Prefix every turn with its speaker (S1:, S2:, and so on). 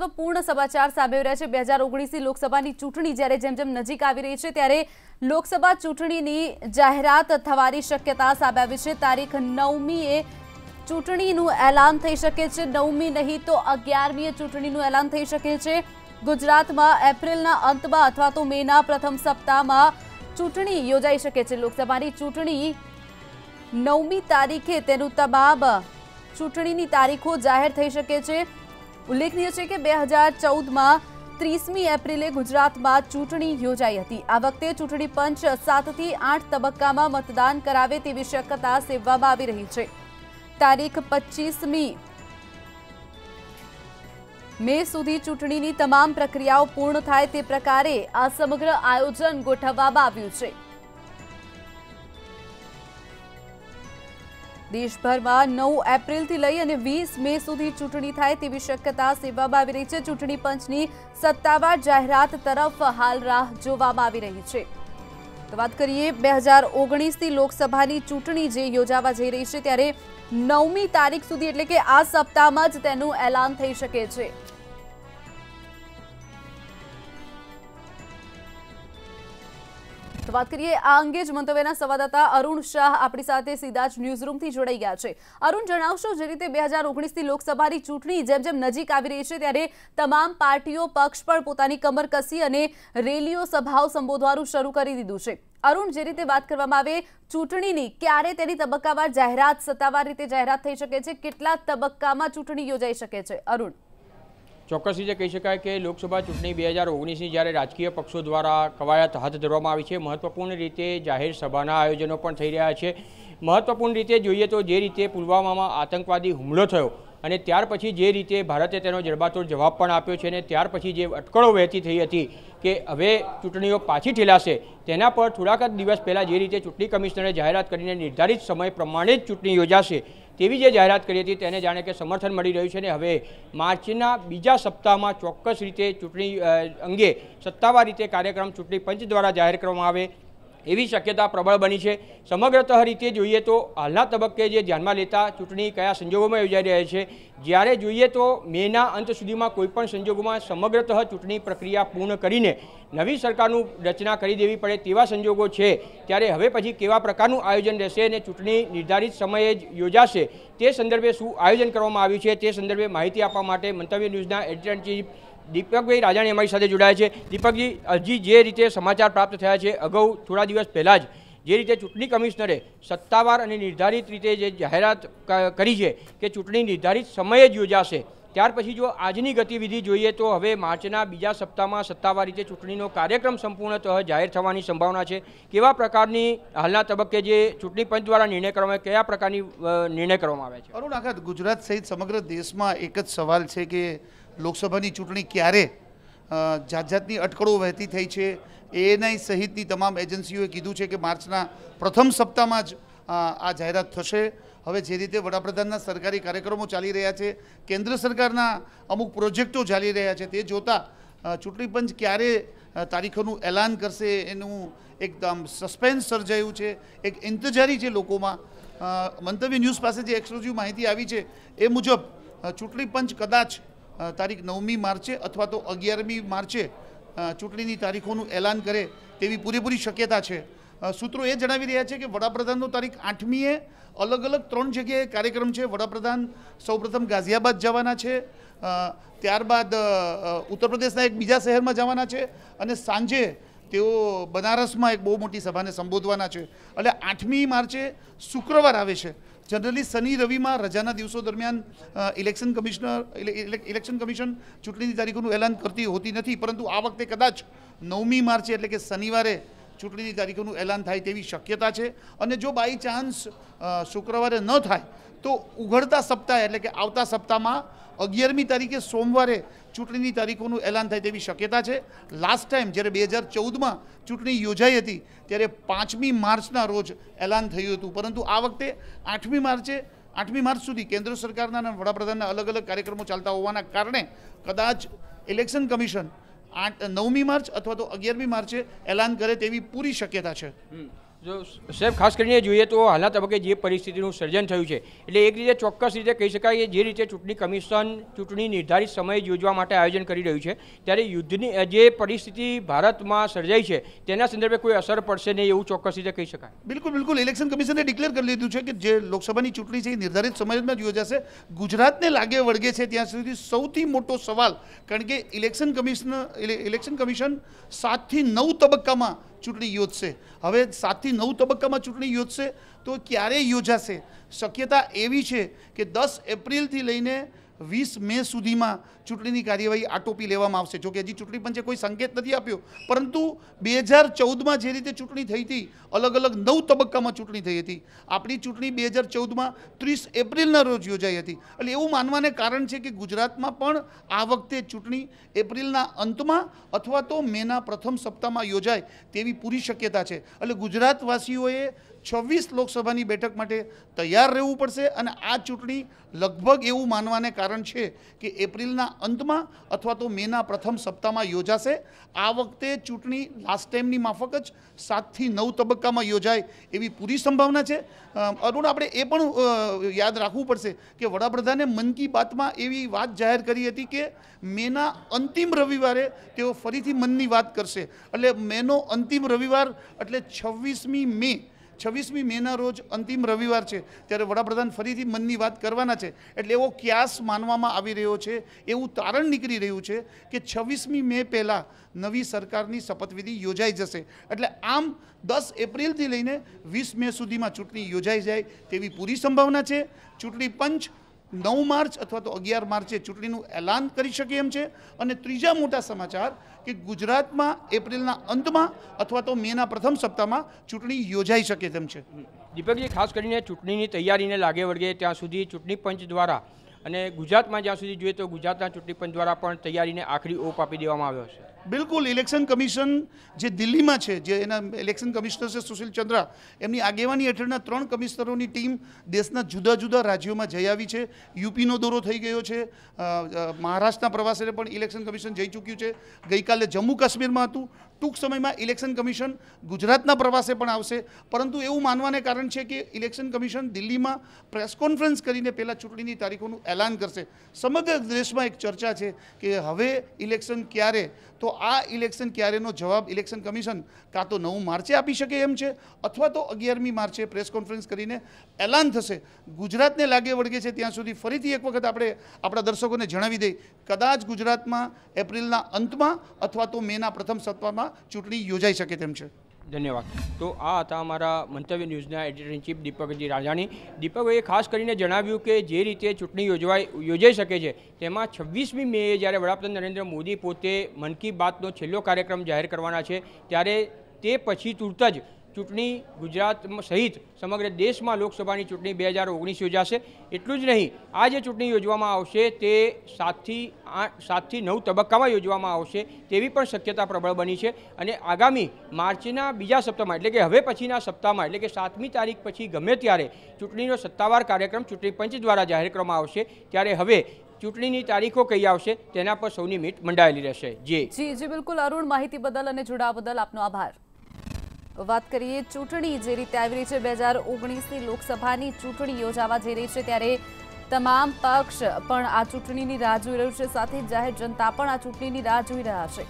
S1: પૂર્ણ સમાચાર સામે આવી રહ્યા છે. બે હજાર ઓગણીસની લોકસભાની ચૂંટણી જ્યારે જેમ જેમ નજીક આવી રહી છે, ત્યારે લોકસભા ચૂંટણીની જાહેરાત થવાની શક્યતા સામે આવી છે. તારીખ નવમીએ ચૂંટણીનું એલાન થઈ શકે છે. નવમી નહીં તો અગિયારમીએ ચૂંટણીનું એલાન થઈ શકે છે. ગુજરાતમાં એપ્રિલના અંતમાં અથવા તો મેના પ્રથમ સપ્તાહમાં ચૂંટણી યોજાઈ શકે છે. લોકસભાની ચૂંટણી નવમી તારીખે તેનું તમામ ચૂંટણીની તારીખો જાહેર થઈ શકે છે. ઉલ્લેખનીય છે કે બે હજાર ચૌદમાં ત્રીસમી એપ્રિલે ગુજરાતમાં ચૂંટણી યોજાઈ હતી. આ વખતે ચૂંટણી પંચ સાતથી આઠ તબક્કામાં મતદાન કરાવે તેવી શક્યતા સેવવામાં આવી રહી છે. તારીખ પચીસમી મે સુધી ચૂંટણીની તમામ પ્રક્રિયાઓ પૂર્ણ થાય તે પ્રકારે આ સમગ્ર આયોજન ગોઠવવામાં આવ્યું છે. દેશભરમાં નવ એપ્રિલથી લઈ અને વીસ મે સુધી ચૂંટણી થાય તેવી શક્યતા સેવવામાં આવી રહી છે. ચૂંટણી પંચની સત્તાવાર જાહેરાત તરફ હાલ રાહ જોવામાં આવી રહી છે. તો વાત કરીએ બે હજાર ઓગણીસથી લોકસભાની ચૂંટણી જે યોજાવા જઈ રહી છે, ત્યારે નવમી તારીખ સુધી એટલે કે આ સપ્તાહમાં જ તેનું એલાન થઈ શકે છે. વાત કરીએ, આ અંગે જ મંતવ્યના સંવાદદાતા અરુણ શાહ આપણી સાથે સીધા જ ન્યૂઝરૂમથી જોડાઈ ગયા છે. અરુણ, જણાવશો, જે રીતે બે હજાર ઓગણીસની લોકસભાની ચૂંટણી જેમ જેમ નજીક આવી રહી છે, ત્યારે તમામ પાર્ટીઓ પક્ષ પણ પોતાની કમર કસી અને રેલીઓ સભાઓ સંબોધવાનું શરૂ કરી દીધું છે. અરુણ, જે રીતે વાત કરવામાં આવે, ચૂંટણીની ક્યારે તેની તબક્કાવાર જાહેરાત, સત્તાવાર રીતે જાહેરાત થઈ શકે છે, કેટલા તબક્કામાં ચૂંટણી યોજાઈ શકે છે? અરુણ.
S2: ચોક્કસ રીતે કહી શકાય કે લોકસભા ચૂંટણી બે હજાર ઓગણીસની જ્યારે રાજકીય પક્ષો દ્વારા કવાયત હાથ ધરવામાં આવી છે, મહત્વપૂર્ણ રીતે જાહેર સભાના આયોજનો પણ થઈ રહ્યા છે. મહત્વપૂર્ણ રીતે જોઈએ તો જે રીતે પુલવામામાં આતંકવાદી હુમલો થયો અને ત્યાર પછી જે રીતે ભારતે તેનો જડબાતોડ જવાબ પણ આપ્યો છે અને ત્યાર પછી જે અટકળો વહેતી થઈ હતી કે હવે ચૂંટણીઓ પાછી ઠેલાશે, તેના પર થોડાક જ દિવસ પહેલાં જે રીતે ચૂંટણી કમિશનરે જાહેરાત કરીને નિર્ધારિત સમય પ્રમાણે જ ચૂંટણી યોજાશે તેવી જે જાહેરાત કરી હતી તેને જાણે કે સમર્થન મળી રહ્યું છે અને હવે માર્ચના બીજા સપ્તાહમાં ચોક્કસ રીતે ચૂંટણી અંગે સત્તાવાર રીતે કાર્યક્રમ ચૂંટણી પંચ દ્વારા જાહેર કરવામાં આવે. એવી શક્યતા પ્રબળ બની છે. સમગ્રતઃ રીતે જોઈએ તો હાલના તબક્કે જે ધ્યાનમાં લેતા ચૂંટણી કયા સંજોગોમાં યોજાઈ રહી છે, જ્યારે જોઈએ તો મેના અંત સુધીમાં કોઈપણ સંજોગોમાં સમગ્રતઃ ચૂંટણી પ્રક્રિયા પૂર્ણ કરીને નવી સરકારનું રચના કરી દેવી પડે તેવા સંજોગો છે, ત્યારે હવે પછી કેવા પ્રકારનું આયોજન રહેશે અને ચૂંટણી નિર્ધારિત સમયે જ યોજાશે તે સંદર્ભે શું આયોજન કરવામાં આવ્યું છે તે સંદર્ભે માહિતી આપવા માટે મંતવ્ય ન્યૂઝના એડિટર ચીફ દીપકભાઈ રાજાણી અમારી સાથે જોડાયા છે. દીપકજી હજી જે રીતે સમાચાર પ્રાપ્ત થયા છે, અગાઉ થોડા દિવસ પહેલાં જ જે રીતે ચૂંટણી કમિશનરે સત્તાવાર અને નિર્ધારિત રીતે જે જાહેરાત કરી છે કે ચૂંટણી નિર્ધારિત સમયે જ યોજાશે, ત્યાર પછી જો આજની ગતિવિધિ જોઈએ તો હવે માર્ચના બીજા સપ્તાહમાં સત્તાવાર રીતે ચૂંટણીનો કાર્યક્રમ સંપૂર્ણતઃ જાહેર થવાની સંભાવના છે. કેવા પ્રકારની હાલના તબક્કે જે ચૂંટણી પંચ દ્વારા નિર્ણય કરવામાં કયા પ્રકારની નિર્ણય કરવામાં આવે છે?
S3: અરુણ, આખા ગુજરાત સહિત સમગ્ર દેશમાં એક જ સવાલ છે કે લોકસભાની ચૂંટણી ક્યારે જાત જાતની અટકળો વહેતી થઈ છે એએનઆઈ સહિતની તમામ એજન્સીઓએ કીધું છે કે માર્ચના પ્રથમ સપ્તાહમાં જ આ જાહેરાત થશે. હવે જે રીતે વડાપ્રધાનના સરકારી કાર્યક્રમો ચાલી રહ્યા છે, કેન્દ્ર સરકારના અમુક પ્રોજેક્ટો ચાલી રહ્યા છે, તે જોતાં ચૂંટણી પંચ ક્યારે તારીખોનું એલાન કરશે એનું એકદમ સસ્પેન્સ સર્જાયું છે. એક ઇંતજારી છે લોકોમાં. મંતવ્ય ન્યૂઝ પાસે જે એક્સક્લુઝિવ માહિતી આવી છે, એ મુજબ ચૂંટણી પંચ કદાચ તારીખ નવમી માર્ચે અથવા તો અગિયારમી માર્ચે ચૂંટણીની તારીખોનું એલાન કરે તેવી પૂરેપૂરી શક્યતા છે. સૂત્રો એ જણાવી રહ્યા છે કે વડાપ્રધાનનો તારીખ આઠમીએ અલગ અલગ ત્રણ જગ્યાએ કાર્યક્રમ છે. વડાપ્રધાન સૌપ્રથમ ગાઝિયાબાદ જવાના છે. ત્યારબાદ ઉત્તર પ્રદેશના એક બીજા શહેરમાં જવાના છે અને સાંજે તેઓ બનારસમાં એક બહુ મોટી સભાને સંબોધવાના છે. એટલે આઠમી માર્ચે શુક્રવાર આવે છે. જનરલી શનિ રવિમાં રજાના દિવસો દરમિયાન ઇલેક્શન કમિશનર ઇલેક્શન કમિશન ચૂંટણીની તારીખોનું એલાન કરતી હોતી નથી, પરંતુ આ વખતે કદાચ નવમી માર્ચે એટલે કે શનિવારે ચૂંટણીની તારીખોનું એલાન થાય તેવી શક્યતા છે. અને જો બાય ચાન્સ શુક્રવારે ન થાય તો ઉઘડતા સપ્તાહે એટલે કે આવતા સપ્તાહમાં અગિયારમી તારીખે સોમવારે ચૂંટણીની તારીખોનું એલાન થાય તેવી શક્યતા છે. લાસ્ટ ટાઈમ જ્યારે બે હજાર ચૌદમાં ચૂંટણી યોજાઈ હતી, ત્યારે પાંચમી માર્ચના રોજ એલાન થયું હતું. પરંતુ આ વખતે આઠમી માર્ચે, આઠમી માર્ચ સુધી કેન્દ્ર સરકારના અને વડાપ્રધાનના અલગ અલગ કાર્યક્રમો ચાલતા હોવાના કારણે કદાચ ઇલેક્શન કમિશન આઠ, નવમી માર્ચ અથવા તો અગિયારમી માર્ચે એલાન કરે તેવી પૂરી શક્યતા છે.
S2: જો સાહેબ, ખાસ કરીને જોઈએ તો હાલના તબક્કે જે પરિસ્થિતિનું સર્જન થયું છે, એટલે એક રીતે ચોક્કસ રીતે કહી શકાય કે જે રીતે ચૂંટણી કમિશન ચૂંટણી નિર્ધારિત સમયે યોજવા માટે આયોજન કરી રહ્યું છે, ત્યારે યુદ્ધની જે પરિસ્થિતિ ભારતમાં સર્જાઈ છે, તેના સંદર્ભે કોઈ અસર પડશે નહીં એવું ચોક્કસ રીતે કહી શકાય.
S3: બિલકુલ બિલકુલ. ઇલેક્શન કમિશને ડિક્લેર કરી લીધું છે કે જે લોકસભાની ચૂંટણી છે એ નિર્ધારિત સમયમાં જ યોજાશે. ગુજરાતને લાગે વળગે છે ત્યાં સુધી સૌથી મોટો સવાલ, કારણ કે ઇલેક્શન કમિશન ઇલેક્શન કમિશન સાતથી નવ તબક્કામાં ચૂંટણી યોજશે. હવે સાતથી નવ તબક્કામાં ચૂંટણી યોજશે તો ક્યારે યોજાશે? શક્યતા એવી છે કે દસ એપ્રિલથી લઈને વીસ મે સુધીમાં ચૂંટણીની કાર્યવાહી આટોપી લેવામાં આવશે. જોકે હજી ચૂંટણી પંચે કોઈ સંકેત નથી આપ્યો. પરંતુ બે હજાર ચૌદમાં જે રીતે ચૂંટણી થઈ હતી અલગ અલગ નવ તબક્કામાં ચૂંટણી થઈ હતી. આપણી ચૂંટણી બે હજાર ચૌદમાં ત્રીસ એપ્રિલના રોજ યોજાઈ હતી. એટલે એવું માનવાને કારણ છે કે ગુજરાતમાં પણ આ વખતે ચૂંટણી એપ્રિલના અંતમાં અથવા તો મેના પ્રથમ સપ્તાહમાં યોજાય તેવી પૂરી શક્યતા છે. એટલે ગુજરાતવાસીઓએ છવ્વીસ લોકસભાની બેઠક માટે તૈયાર રહેવું પડશે અને આ ચૂંટણી લગભગ એવું માનવાને કારણ છે કે એપ્રિલના અંતમાં અથવા તો મેના પ્રથમ સપ્તાહમાં યોજાશે. આ વખતે ચૂંટણી લાસ્ટ ટાઈમની માફક જ સાતથી નવ તબક્કામાં યોજાય એવી પૂરી સંભાવના છે. અરુણ, આપણે એ પણ યાદ રાખવું પડશે કે વડાપ્રધાને મન કી બાતમાં એવી વાત જાહેર કરી હતી કે મેના અંતિમ રવિવારે તેઓ ફરીથી મનની વાત કરશે. એટલે મેનો અંતિમ રવિવાર એટલે છવ્વીસમી મે છવ્વીસમી મેના રોજ અંતિમ રવિવાર છે, ત્યારે વડાપ્રધાન ફરીથી મનની વાત કરવાના છે. એટલે એવો ક્યાસ માનવામાં આવી રહ્યો છે, એવું તારણ નીકળી રહ્યું છે કે છવ્વીસમી મે પહેલાં નવી સરકારની શપથવિધિ યોજાઈ જશે. એટલે આમ દસ એપ્રિલથી લઈને વીસ મે સુધીમાં ચૂંટણી યોજાઈ જાય તેવી પૂરી સંભાવના છે. ચૂંટણી પંચ નવ માર્ચ અથવા તો અગિયાર માર્ચે ચૂંટણીનું એલાન કરી શકે એમ છે. અને ત્રીજા મોટા સમાચાર કે ગુજરાતમાં એપ્રિલના અંતમાં અથવા તો મેના પ્રથમ સપ્તાહમાં ચૂંટણી યોજાઈ શકે તેમ છે.
S2: દીપકજી, ખાસ કરીને ચૂંટણીની તૈયારીને લાગે વળગે ત્યાં સુધી ચૂંટણી પંચ દ્વારા અને ગુજરાતમાં જ્યાં સુધી જોઈએ તો ગુજરાતના ચૂંટણી પંચ દ્વારા પણ તૈયારીને આખરી ઓપ આપી દેવામાં આવ્યો છે.
S3: બિલકુલ, ઇલેક્શન કમિશન જે દિલ્હીમાં છે, જે એના ઇલેક્શન કમિશનર છે સુશીલ ચંદ્રા, એમની આગેવાની હેઠળના ત્રણ કમિશનરોની ટીમ દેશના જુદા જુદા રાજ્યોમાં જઈ આવી છે. યુપીનો દોરો થઈ ગયો છે. મહારાષ્ટ્રના પ્રવાસે પણ ઇલેક્શન કમિશન જઈ ચૂક્યું છે. ગઈકાલે જમ્મુ કાશ્મીરમાં હતું. ટૂંક સમયમાં ઇલેક્શન કમિશન ગુજરાતના પ્રવાસે પણ આવશે. પરંતુ એવું માનવાને કારણ છે કે ઇલેક્શન કમિશન દિલ્હીમાં પ્રેસ કોન્ફરન્સ કરીને પહેલાં ચૂંટણીની તારીખોનું એલાન કરશે. સમગ્ર દેશમાં એક ચર્ચા છે કે હવે ઇલેક્શન ક્યારે? તો આ ઇલેક્શન ક્યારેનો જવાબ ઇલેક્શન કમિશન કાં તો નવ માર્ચે આપી શકે એમ છે, અથવા તો અગિયારમી માર્ચે પ્રેસ કોન્ફરન્સ કરીને એલાન થશે. ગુજરાતને લાગે વળગે છે ત્યાં સુધી ફરીથી એક વખત આપણે આપણા દર્શકોને જણાવી દઈએ કદાચ ગુજરાતમાં એપ્રિલના અંતમાં અથવા તો મેના પ્રથમ સપ્તાહમાં ચૂંટણી યોજાઈ શકે તેમ છે.
S2: ધન્યવાદ. તો આ હતા અમારા મંતવ્ય ન્યૂઝના editor in chief Deepakji Rajani. દીપકભાઈએ ખાસ કરીને જણાવ્યું કે જે રીતે ચૂંટણી યોજવાય, યોજાઈ શકે છે, તેમાં છવ્વીસમી મેએ જ્યારે વડાપ્રધાન નરેન્દ્ર મોદી પોતે મન કી બાતનો છેલ્લો કાર્યક્રમ જાહેર કરવાના છે, ત્યારે તે પછી તુરત જ ચૂંટણી ગુજરાત સહિત સમગ્ર દેશમાં લોકસભાની ચૂંટણી બે હજાર ઓગણીસ યોજાશે. એટલું જ નહીં, આ જે ચૂંટણી યોજવામાં આવશે તે સાતથી આઠ, સાતથી નવ તબક્કામાં યોજવામાં આવશે તેવી પણ શક્યતા પ્રબળ બની છે. અને આગામી માર્ચના બીજા સપ્તાહમાં, એટલે કે હવે પછીના સપ્તાહમાં, એટલે કે સાતમી તારીખ પછી ગમે ત્યારે ચૂંટણીનો સત્તાવાર કાર્યક્રમ ચૂંટણી પંચ દ્વારા જાહેર કરવામાં આવશે, ત્યારે હવે ચૂંટણીની તારીખો કઈ આવશે તેના પર સૌની મીટ મંડાયેલી રહેશે. જે,
S1: જી, બિલકુલ. અરુણ, માહિતી બદલ અને જોડાવા બદલ આપનો આભાર. વાત કરીએ ચૂંટણી જે રીતે આવી રહી છે, બે હજાર ઓગણીસની લોકસભાની ચૂંટણી યોજાવા જઈ રહી છે, ત્યારે તમામ પક્ષ પણ આ ચૂંટણીની રાહ જોઈ રહ્યું છે. સાથે જાહેર જનતા પણ આ ચૂંટણીની રાહ જોઈ રહ્યા છે.